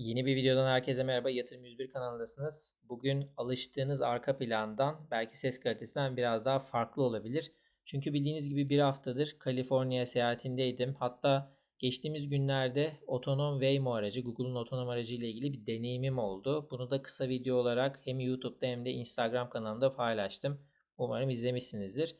Yeni bir videodan herkese merhaba. Yatırım 101 kanalındasınız. Bugün alıştığınız arka plandan belki ses kalitesinden biraz daha farklı olabilir. Çünkü bildiğiniz gibi bir haftadır Kaliforniya seyahatindeydim. Hatta geçtiğimiz günlerde otonom Waymo aracı, Google'un otonom aracı ile ilgili bir deneyimim oldu. Bunu da kısa video olarak hem YouTube'da hem de Instagram kanalımda paylaştım. Umarım izlemişsinizdir.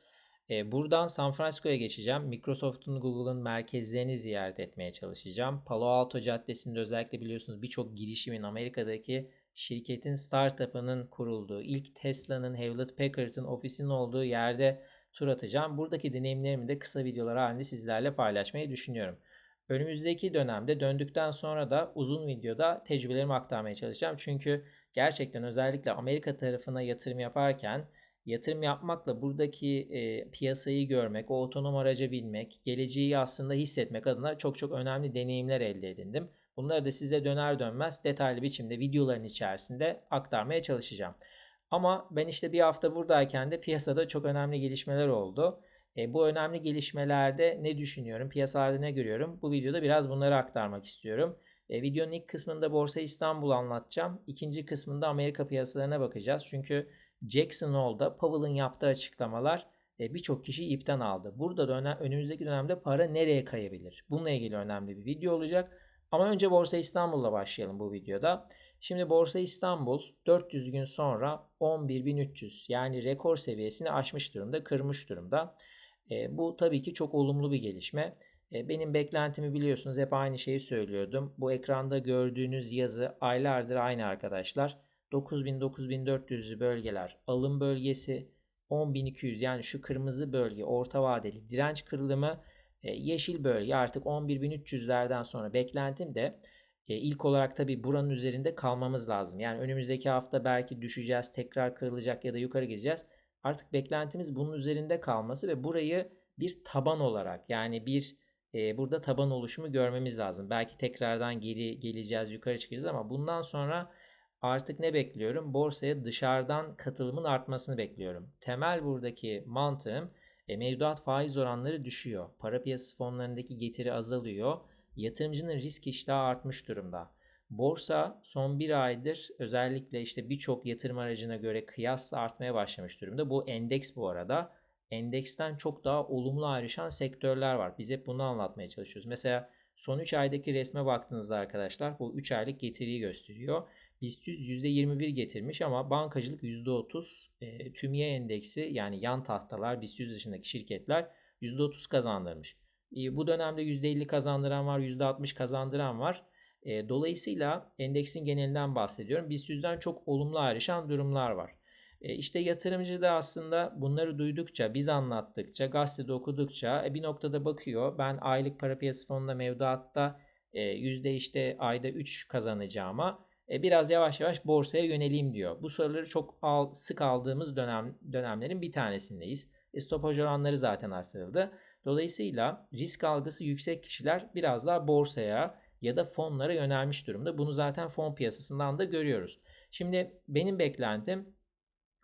E, buradan San Francisco'ya geçeceğim. Microsoft'un, Google'ın merkezlerini ziyaret etmeye çalışacağım. Palo Alto Caddesi'nde özellikle biliyorsunuz birçok girişimin Amerika'daki şirketin startup'ının kurulduğu, ilk Tesla'nın, Hewlett Packard'ın ofisinin olduğu yerde tur atacağım. Buradaki deneyimlerimi de kısa videolar halinde sizlerle paylaşmayı düşünüyorum. Önümüzdeki dönemde döndükten sonra da uzun videoda tecrübelerimi aktarmaya çalışacağım. Çünkü gerçekten özellikle Amerika tarafına yatırım yaparken yatırım yapmakla buradaki e, piyasayı görmek, o otonom araca binmek, geleceği aslında hissetmek adına çok çok önemli deneyimler elde edindim. Bunları da size döner dönmez detaylı biçimde videoların içerisinde aktarmaya çalışacağım. Ama ben işte bir hafta buradayken de piyasada çok önemli gelişmeler oldu. E, bu önemli gelişmelerde ne düşünüyorum, piyasalarda ne görüyorum? Bu videoda biraz bunları aktarmak istiyorum. E, videonun ilk kısmında Borsa İstanbul anlatacağım. İkinci kısmında Amerika piyasalarına bakacağız. Çünkü Jackson Hole'da Powell'ın yaptığı açıklamalar e, birçok kişi ipten aldı. Burada da önümüzdeki dönemde para nereye kayabilir? Bununla ilgili önemli bir video olacak. Ama önce Borsa İstanbul'la başlayalım bu videoda. Şimdi Borsa İstanbul 400 gün sonra 11.300 yani rekor seviyesini aşmış durumda, kırmış durumda. E, bu tabii ki çok olumlu bir gelişme. E, benim beklentimi biliyorsunuz hep aynı şeyi söylüyordum. Bu ekranda gördüğünüz yazı aylardır aynı arkadaşlar. 9000-9400'lü bölgeler alım bölgesi 10200 yani şu kırmızı bölge orta vadeli direnç kırılımı e, yeşil bölge artık 11300'lerden sonra beklentim de e, ilk olarak tabi buranın üzerinde kalmamız lazım. Yani önümüzdeki hafta belki düşeceğiz tekrar kırılacak ya da yukarı gideceğiz. Artık beklentimiz bunun üzerinde kalması ve burayı bir taban olarak yani bir e, burada taban oluşumu görmemiz lazım. Belki tekrardan geri geleceğiz yukarı çıkacağız ama bundan sonra artık ne bekliyorum? Borsaya dışarıdan katılımın artmasını bekliyorum. Temel buradaki mantığım e, mevduat faiz oranları düşüyor. Para piyasası fonlarındaki getiri azalıyor. Yatırımcının risk iştahı artmış durumda. Borsa son bir aydır özellikle işte birçok yatırım aracına göre kıyasla artmaya başlamış durumda. Bu endeks bu arada. Endeksten çok daha olumlu ayrışan sektörler var. Biz hep bunu anlatmaya çalışıyoruz. Mesela son 3 aydaki resme baktığınızda arkadaşlar bu 3 aylık getiriyi gösteriyor. BIST 100 %21 getirmiş ama bankacılık %30. E, TÜMYE endeksi yani yan tahtalar BIST 100 dışındaki şirketler %30 kazandırmış. E, bu dönemde %50 kazandıran var, %60 kazandıran var. E, dolayısıyla endeksin genelinden bahsediyorum. BIST 100'den çok olumlu ayrışan durumlar var. E, işte yatırımcı da aslında bunları duydukça, biz anlattıkça, gazetede okudukça e, bir noktada bakıyor. Ben aylık para piyasası fonunda mevduatta e, işte ayda 3 kazanacağıma biraz yavaş yavaş borsaya yöneleyim diyor. Bu soruları çok sık aldığımız dönem dönemlerin bir tanesindeyiz. E, stopaj oranları zaten artırıldı. Dolayısıyla risk algısı yüksek kişiler biraz daha borsaya ya da fonlara yönelmiş durumda. Bunu zaten fon piyasasından da görüyoruz. Şimdi benim beklentim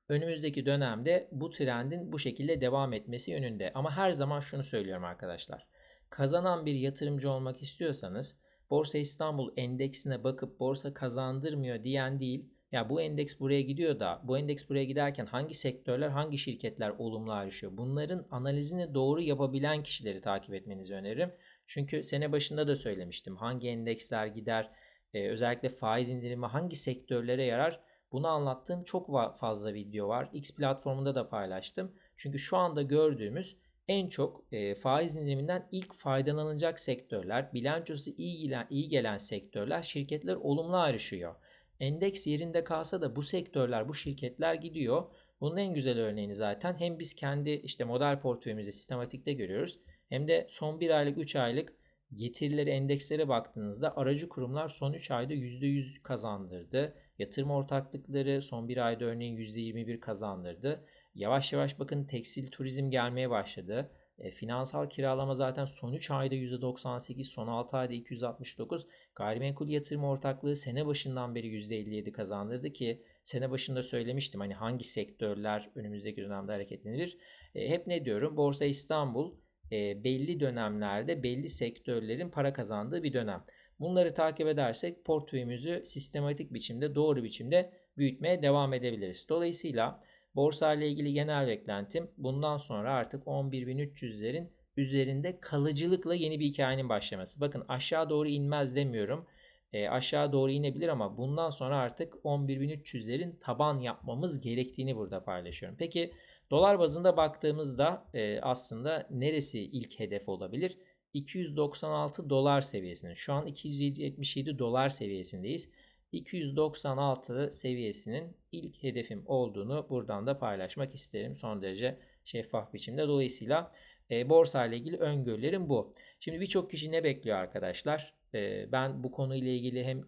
önümüzdeki dönemde bu trendin bu şekilde devam etmesi yönünde. Ama her zaman şunu söylüyorum arkadaşlar. Kazanan bir yatırımcı olmak istiyorsanız Borsa İstanbul endeksine bakıp borsa kazandırmıyor diyen değil. Ya bu endeks buraya gidiyor da bu endeks buraya giderken hangi sektörler, hangi şirketler olumlu ayrışıyor? Bunların analizini doğru yapabilen kişileri takip etmenizi öneririm. Çünkü sene başında da söylemiştim. Hangi endeksler gider, e, özellikle faiz indirimi hangi sektörlere yarar? Bunu anlattığım çok fazla video var. X platformunda da paylaştım. Çünkü şu anda gördüğümüz en çok e, faiz indiriminden ilk faydalanacak sektörler, bilançosu iyi gelen, iyi gelen sektörler, şirketler olumlu ayrışıyor. Endeks yerinde kalsa da bu sektörler, bu şirketler gidiyor. Bunun en güzel örneğini zaten hem biz kendi işte model portföyümüzde sistematikte görüyoruz hem de son 1 aylık 3 aylık getirileri endekslere baktığınızda aracı kurumlar son 3 ayda %100 kazandırdı. Yatırım ortaklıkları son 1 ayda örneğin %21 kazandırdı. Yavaş yavaş bakın tekstil turizm gelmeye başladı. E, finansal kiralama zaten son 3 ayda %98, son 6 ayda 269. Gayrimenkul yatırım ortaklığı sene başından beri %57 kazandırdı ki sene başında söylemiştim hani hangi sektörler önümüzdeki dönemde hareketlenir. E, hep ne diyorum? Borsa İstanbul e, belli dönemlerde belli sektörlerin para kazandığı bir dönem. Bunları takip edersek portföyümüzü sistematik biçimde, doğru biçimde büyütmeye devam edebiliriz. Dolayısıyla borsa ile ilgili genel beklentim bundan sonra artık 11.300'lerin üzerinde kalıcılıkla yeni bir hikayenin başlaması. Bakın aşağı doğru inmez demiyorum. E, aşağı doğru inebilir ama bundan sonra artık 11.300'lerin taban yapmamız gerektiğini burada paylaşıyorum. Peki dolar bazında baktığımızda e, aslında neresi ilk hedef olabilir? 296 dolar seviyesinin. Şu an 277 dolar seviyesindeyiz. 296 seviyesinin ilk hedefim olduğunu buradan da paylaşmak isterim. Son derece şeffaf biçimde. Dolayısıyla e, borsa ile ilgili öngörülerim bu. Şimdi birçok kişi ne bekliyor arkadaşlar? E, ben bu konuyla ilgili hem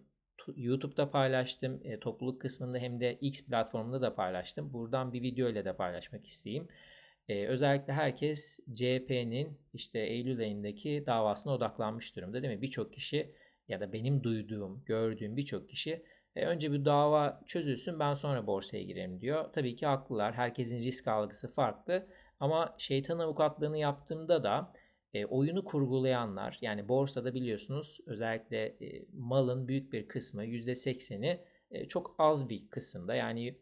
YouTube'da paylaştım, e, topluluk kısmında hem de X platformunda da paylaştım. Buradan bir video ile de paylaşmak isteyeyim. E, özellikle herkes CHP'nin işte Eylül ayındaki davasına odaklanmış durumda değil mi? Birçok kişi ya da benim duyduğum, gördüğüm birçok kişi e, önce bir dava çözülsün ben sonra borsaya girerim diyor. Tabii ki haklılar. Herkesin risk algısı farklı. Ama şeytan avukatlığını yaptığımda da e, oyunu kurgulayanlar yani borsada biliyorsunuz özellikle e, malın büyük bir kısmı %80'i e, çok az bir kısımda yani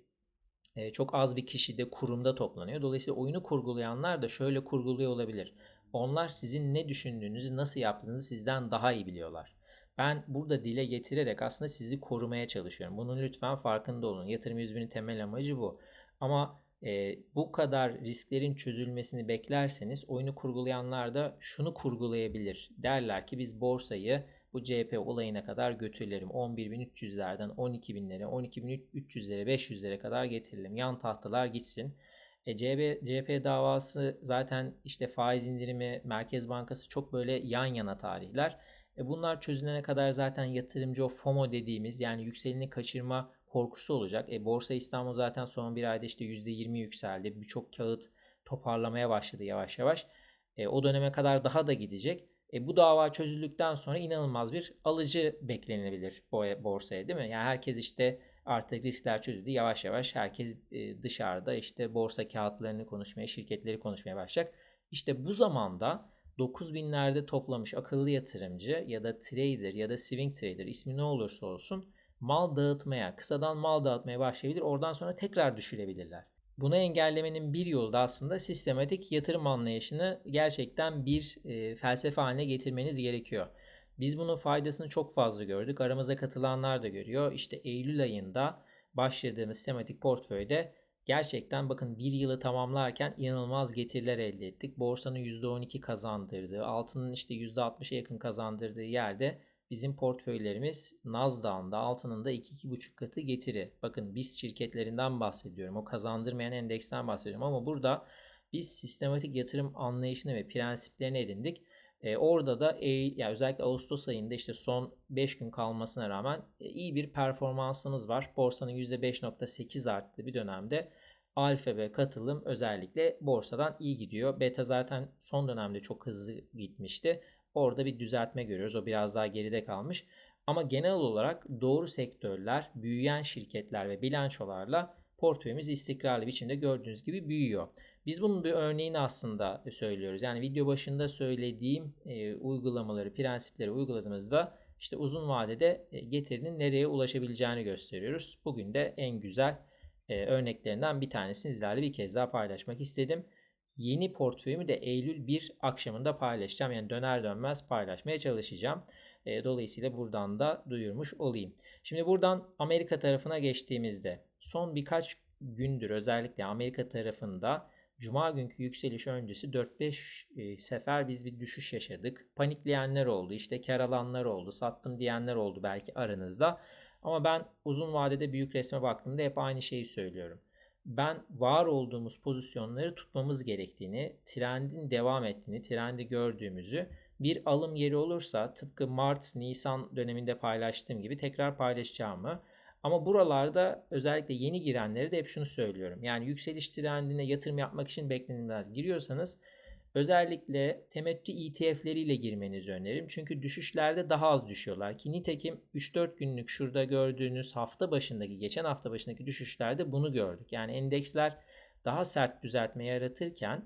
e, çok az bir kişi de kurumda toplanıyor. Dolayısıyla oyunu kurgulayanlar da şöyle kurguluyor olabilir. Onlar sizin ne düşündüğünüzü, nasıl yaptığınızı sizden daha iyi biliyorlar. Ben burada dile getirerek aslında sizi korumaya çalışıyorum. Bunun lütfen farkında olun. Yatırım 101'in temel amacı bu. Ama e, bu kadar risklerin çözülmesini beklerseniz oyunu kurgulayanlar da şunu kurgulayabilir. Derler ki biz borsayı bu CHP olayına kadar götürelim. 11.300'lerden 12.000'lere, 12.300'lere, 500'lere kadar getirelim. Yan tahtalar gitsin. E, CHP, CHP davası zaten işte faiz indirimi, Merkez Bankası çok böyle yan yana tarihler. E, bunlar çözülene kadar zaten yatırımcı o FOMO dediğimiz yani yükseleni kaçırma korkusu olacak. E, Borsa İstanbul zaten son bir ayda işte %20 yükseldi. Birçok kağıt toparlamaya başladı yavaş yavaş. E, o döneme kadar daha da gidecek. E, bu dava çözüldükten sonra inanılmaz bir alıcı beklenebilir borsaya değil mi? Yani herkes işte artık riskler çözüldü. Yavaş yavaş herkes e, dışarıda işte borsa kağıtlarını konuşmaya, şirketleri konuşmaya başlayacak. İşte bu zamanda 9000'lerde toplamış akıllı yatırımcı ya da trader ya da swing trader ismi ne olursa olsun mal dağıtmaya, kısadan mal dağıtmaya başlayabilir. Oradan sonra tekrar düşürebilirler. Bunu engellemenin bir yolu da aslında sistematik yatırım anlayışını gerçekten bir e, felsefe haline getirmeniz gerekiyor. Biz bunun faydasını çok fazla gördük. Aramıza katılanlar da görüyor. İşte Eylül ayında başladığımız sistematik portföyde gerçekten bakın bir yılı tamamlarken inanılmaz getiriler elde ettik. Borsanın %12 kazandırdığı, altının işte %60'a yakın kazandırdığı yerde bizim portföylerimiz Nasdaq'ın da altının da 2-2,5 katı getiri. Bakın biz şirketlerinden bahsediyorum. O kazandırmayan endeksten bahsediyorum ama burada biz sistematik yatırım anlayışını ve prensiplerini edindik. E, orada da e, yani özellikle Ağustos ayında işte son 5 gün kalmasına rağmen e, iyi bir performansınız var. Borsanın %5.8 arttığı bir dönemde alfa ve katılım özellikle borsadan iyi gidiyor. Beta zaten son dönemde çok hızlı gitmişti. Orada bir düzeltme görüyoruz. O biraz daha geride kalmış. Ama genel olarak doğru sektörler, büyüyen şirketler ve bilançolarla portföyümüz istikrarlı biçimde gördüğünüz gibi büyüyor. Biz bunun bir örneğini aslında söylüyoruz. Yani video başında söylediğim e, uygulamaları, prensipleri uyguladığımızda işte uzun vadede e, getirinin nereye ulaşabileceğini gösteriyoruz. Bugün de en güzel e, örneklerinden bir tanesini sizlerle bir kez daha paylaşmak istedim. Yeni portföyümü de Eylül 1 akşamında paylaşacağım. Yani döner dönmez paylaşmaya çalışacağım. E, dolayısıyla buradan da duyurmuş olayım. Şimdi buradan Amerika tarafına geçtiğimizde son birkaç gündür özellikle Amerika tarafında Cuma günkü yükseliş öncesi 4-5 e, sefer biz bir düşüş yaşadık. Panikleyenler oldu, işte kar alanlar oldu, sattım diyenler oldu belki aranızda. Ama ben uzun vadede büyük resme baktığımda hep aynı şeyi söylüyorum ben var olduğumuz pozisyonları tutmamız gerektiğini, trendin devam ettiğini, trendi gördüğümüzü bir alım yeri olursa tıpkı Mart, Nisan döneminde paylaştığım gibi tekrar paylaşacağımı ama buralarda özellikle yeni girenlere de hep şunu söylüyorum. Yani yükseliş trendine yatırım yapmak için beklenilmez. Giriyorsanız Özellikle temettü ETF'leriyle girmenizi öneririm. Çünkü düşüşlerde daha az düşüyorlar. Ki nitekim 3-4 günlük şurada gördüğünüz hafta başındaki, geçen hafta başındaki düşüşlerde bunu gördük. Yani endeksler daha sert düzeltme yaratırken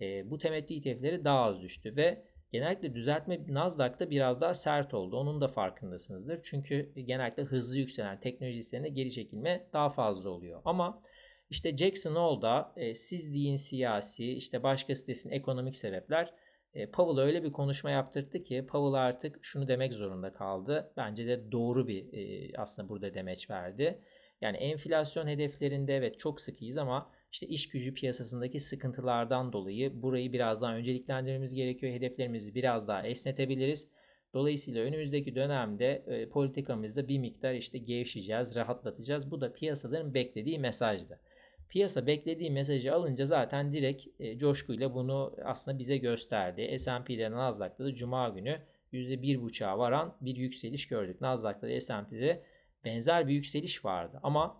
e, bu temettü ETF'leri daha az düştü ve Genellikle düzeltme Nasdaq'ta biraz daha sert oldu. Onun da farkındasınızdır. Çünkü genellikle hızlı yükselen teknoloji hisselerine geri çekilme daha fazla oluyor. Ama işte Jackson Hole'da e, siz deyin siyasi, işte başkası desin ekonomik sebepler e, Powell öyle bir konuşma yaptırdı ki Powell artık şunu demek zorunda kaldı. Bence de doğru bir e, aslında burada demeç verdi. Yani enflasyon hedeflerinde evet çok sıkıyız ama işte iş gücü piyasasındaki sıkıntılardan dolayı burayı biraz daha önceliklendirmemiz gerekiyor. Hedeflerimizi biraz daha esnetebiliriz. Dolayısıyla önümüzdeki dönemde e, politikamızda bir miktar işte gevşeyeceğiz, rahatlatacağız. Bu da piyasaların beklediği mesajdı. Piyasa beklediği mesajı alınca zaten direkt e, coşkuyla bunu aslında bize gösterdi. S&P'de Nasdaq'ta da Cuma günü %1.5'a varan bir yükseliş gördük. Nasdaq'ta da S&P'de benzer bir yükseliş vardı. Ama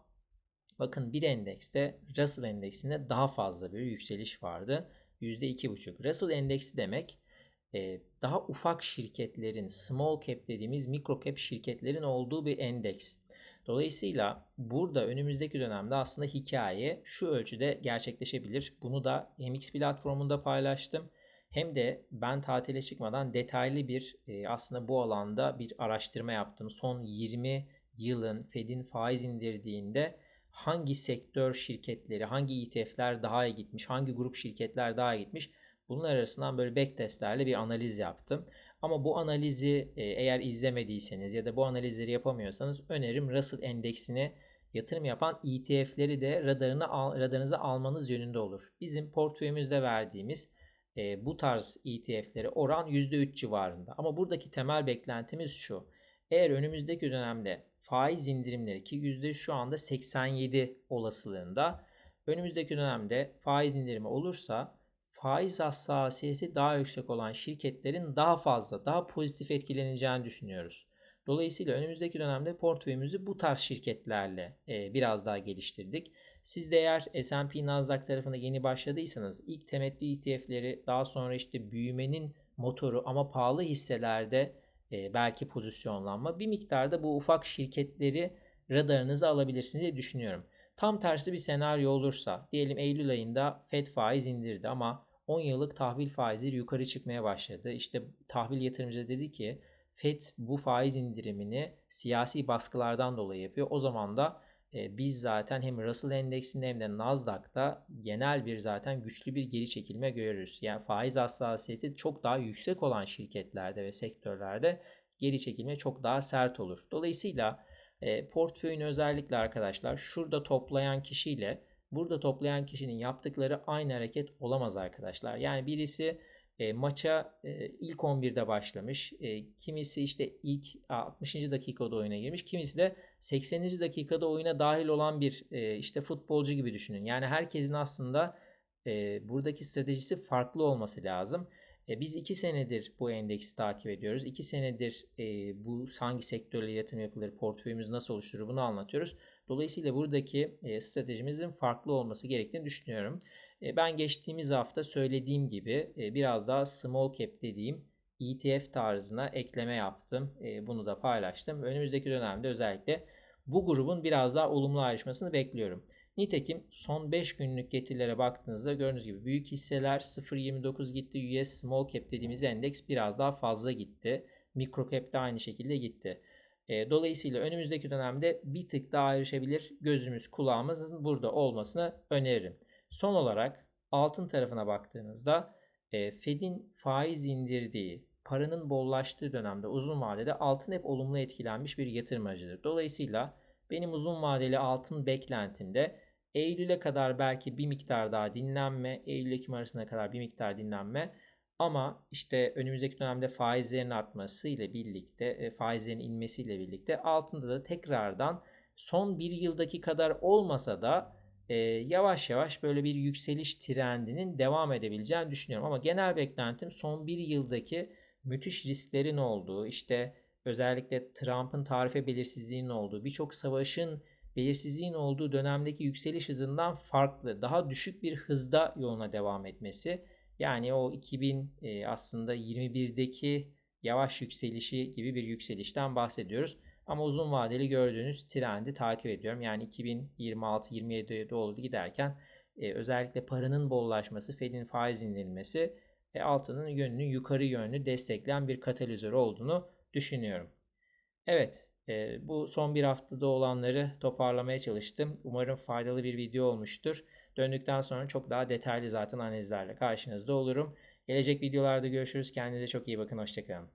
bakın bir endekste Russell endeksinde daha fazla bir yükseliş vardı. %2.5. Russell endeksi demek e, daha ufak şirketlerin, small cap dediğimiz mikro cap şirketlerin olduğu bir endeks. Dolayısıyla burada önümüzdeki dönemde aslında hikaye şu ölçüde gerçekleşebilir. Bunu da MX platformunda paylaştım. Hem de ben tatile çıkmadan detaylı bir e, aslında bu alanda bir araştırma yaptım. Son 20 yılın Fed'in faiz indirdiğinde hangi sektör şirketleri, hangi ETF'ler daha iyi gitmiş, hangi grup şirketler daha iyi gitmiş bunlar arasından böyle backtestlerle bir analiz yaptım. Ama bu analizi e, eğer izlemediyseniz ya da bu analizleri yapamıyorsanız önerim Russell endeksine yatırım yapan ETF'leri de radarına radarınıza almanız yönünde olur. Bizim portföyümüzde verdiğimiz e, bu tarz ETF'leri oran %3 civarında. Ama buradaki temel beklentimiz şu. Eğer önümüzdeki dönemde faiz indirimleri ki yüzde şu anda 87 olasılığında önümüzdeki dönemde faiz indirimi olursa faiz hassasiyeti daha yüksek olan şirketlerin daha fazla, daha pozitif etkileneceğini düşünüyoruz. Dolayısıyla önümüzdeki dönemde portföyümüzü bu tarz şirketlerle e, biraz daha geliştirdik. Siz de eğer S&P Nasdaq tarafına yeni başladıysanız ilk temettü ETF'leri daha sonra işte büyümenin motoru ama pahalı hisselerde e, belki pozisyonlanma bir miktarda bu ufak şirketleri radarınıza alabilirsiniz diye düşünüyorum. Tam tersi bir senaryo olursa diyelim Eylül ayında Fed faiz indirdi ama 10 yıllık tahvil faizleri yukarı çıkmaya başladı. İşte tahvil yatırımcı dedi ki Fed bu faiz indirimini siyasi baskılardan dolayı yapıyor. O zaman da e, biz zaten hem Russell endeksinde hem de Nasdaq'ta genel bir zaten güçlü bir geri çekilme görürüz. Yani faiz hassasiyeti çok daha yüksek olan şirketlerde ve sektörlerde geri çekilme çok daha sert olur. Dolayısıyla e, portföyün özellikle arkadaşlar şurada toplayan kişiyle burada toplayan kişinin yaptıkları aynı hareket olamaz arkadaşlar. Yani birisi e, maça e, ilk 11'de başlamış. E, kimisi işte ilk 60. dakikada oyuna girmiş. Kimisi de 80. dakikada oyuna dahil olan bir e, işte futbolcu gibi düşünün. Yani herkesin aslında e, buradaki stratejisi farklı olması lazım. E, biz iki senedir bu endeksi takip ediyoruz. İki senedir e, bu hangi sektörle yatırım yapılır, portföyümüz nasıl oluşturur bunu anlatıyoruz. Dolayısıyla buradaki e, stratejimizin farklı olması gerektiğini düşünüyorum. E, ben geçtiğimiz hafta söylediğim gibi e, biraz daha small cap dediğim ETF tarzına ekleme yaptım. E, bunu da paylaştım. Önümüzdeki dönemde özellikle bu grubun biraz daha olumlu ayrışmasını bekliyorum. Nitekim son 5 günlük getirilere baktığınızda gördüğünüz gibi büyük hisseler 0.29 gitti. US Small Cap dediğimiz endeks biraz daha fazla gitti. Micro Cap de aynı şekilde gitti. Dolayısıyla önümüzdeki dönemde bir tık daha ayrışabilir. Gözümüz kulağımızın burada olmasını öneririm. Son olarak altın tarafına baktığınızda e, Fed'in faiz indirdiği, paranın bollaştığı dönemde uzun vadede altın hep olumlu etkilenmiş bir yatırım aracıdır. Dolayısıyla benim uzun vadeli altın beklentimde Eylül'e kadar belki bir miktar daha dinlenme, Eylül-Ekim arasına kadar bir miktar dinlenme ama işte önümüzdeki dönemde faizlerin artması ile birlikte, e, faizlerin inmesiyle birlikte altında da tekrardan son bir yıldaki kadar olmasa da e, yavaş yavaş böyle bir yükseliş trendinin devam edebileceğini düşünüyorum. Ama genel beklentim son bir yıldaki müthiş risklerin olduğu, işte özellikle Trump'ın tarife belirsizliğinin olduğu, birçok savaşın belirsizliğin olduğu dönemdeki yükseliş hızından farklı, daha düşük bir hızda yoluna devam etmesi. Yani o 2000 e, aslında 21'deki yavaş yükselişi gibi bir yükselişten bahsediyoruz. Ama uzun vadeli gördüğünüz trendi takip ediyorum. Yani 2026-27'ye doğru giderken e, özellikle paranın bollaşması, Fed'in faiz indirilmesi ve altının yönünü yukarı yönlü destekleyen bir katalizör olduğunu düşünüyorum. Evet, e, bu son bir haftada olanları toparlamaya çalıştım. Umarım faydalı bir video olmuştur. Döndükten sonra çok daha detaylı zaten analizlerle karşınızda olurum. Gelecek videolarda görüşürüz. Kendinize çok iyi bakın. Hoşçakalın.